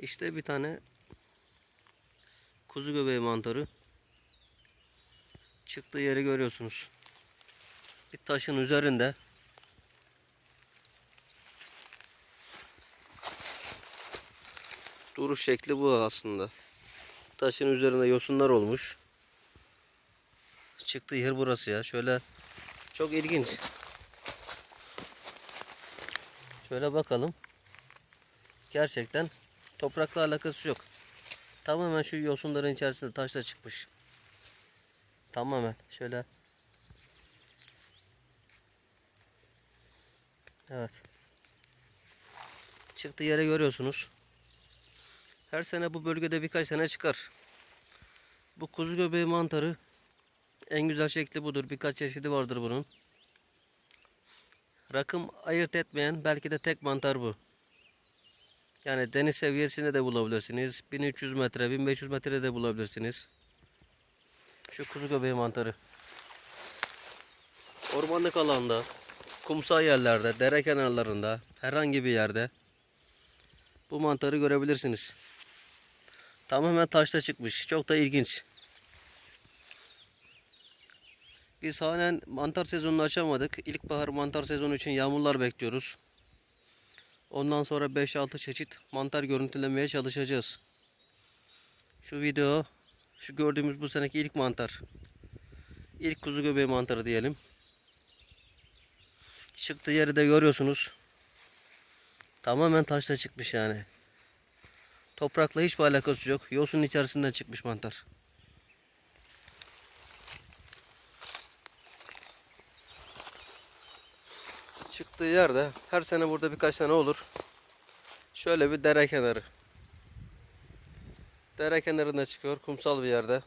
İşte bir tane kuzu göbeği mantarı. Çıktığı yeri görüyorsunuz. Bir taşın üzerinde. Duruş şekli bu aslında. Taşın üzerinde yosunlar olmuş. Çıktığı yer burası ya. Şöyle çok ilginç. Şöyle bakalım. Gerçekten toprakla alakası yok. Tamamen şu yosunların içerisinde taşla çıkmış. Tamamen şöyle. Evet. Çıktığı yere görüyorsunuz. Her sene bu bölgede birkaç sene çıkar. Bu kuzu göbeği mantarı en güzel şekli budur. Birkaç çeşidi vardır bunun. Rakım ayırt etmeyen belki de tek mantar bu. Yani deniz seviyesinde de bulabilirsiniz. 1300 metre, 1500 metrede de bulabilirsiniz. Şu kuzu göbeği mantarı. Ormanlık alanda, kumsal yerlerde, dere kenarlarında, herhangi bir yerde bu mantarı görebilirsiniz. Tamamen taşta çıkmış. Çok da ilginç. Biz halen mantar sezonunu açamadık. İlkbahar mantar sezonu için yağmurlar bekliyoruz. Ondan sonra 5-6 çeşit mantar görüntülemeye çalışacağız. Şu video, şu gördüğümüz bu seneki ilk mantar. İlk kuzu göbeği mantarı diyelim. Çıktığı yeri de görüyorsunuz. Tamamen taşla çıkmış yani. Toprakla hiçbir alakası yok. Yosun içerisinden çıkmış mantar. Çıktığı yerde her sene burada birkaç tane olur. Şöyle bir dere kenarı. Dere kenarında çıkıyor kumsal bir yerde.